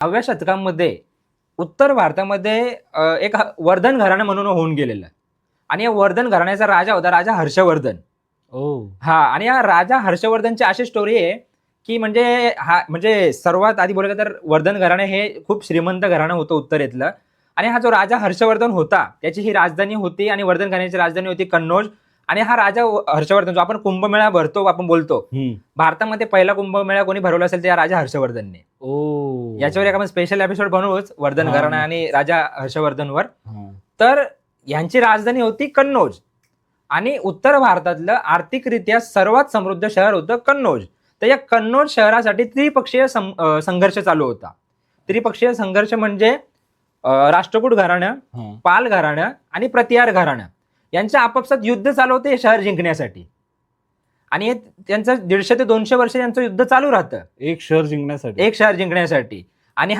दहाव्या शतकामध्ये उत्तर भारतामध्ये एक वर्धन घराणं म्हणून होऊन गेलेलं. आणि या वर्धन घराण्याचा राजा होता राजा हर्षवर्धन. ओ. हा आणि या राजा हर्षवर्धनची अशी स्टोरी आहे की म्हणजे हा म्हणजे सर्वात आधी बोलायचं तर वर्धन घराणे हे खूप श्रीमंत घराणं होतं उत्तरेतलं. आणि हा जो राजा हर्षवर्धन होता त्याची ही राजधानी होती आणि वर्धन घराण्याची राजधानी होती कन्नौज. आणि हा राजा हर्षवर्धन जो आपण कुंभमेळा भरतो आपण बोलतो. भारतामध्ये पहिला कुंभमेळा कोणी भरवला असेल ते या राजा हर्षवर्धनने. ओ याच्यावर एक आपण स्पेशल एपिसोड बनवूच वर्धन हा. घराणा आणि राजा हर्षवर्धनवर हा. तर यांची राजधानी होती कन्नौज आणि उत्तर भारतातलं आर्थिकरित्या सर्वात समृद्ध शहर होतं कन्नौज तर या कन्नौज शहरासाठी त्रिपक्षीय सं- अं, संघर्ष चालू होता त्रिपक्षीय संघर्ष म्हणजे अं, राष्ट्रकूट घराणं हा. पाल घराणं आणि प्रतिहार घराणं यांच्या आपापसात युद्ध चालू होते हे शहर जिंकण्यासाठी आणि हे त्यांचं दीडशे ते दोनशे वर्ष यांचं युद्ध चालू राहतं. एक शहर जिंकण्यासाठी. एक शहर जिंकण्यासाठी. आणि हा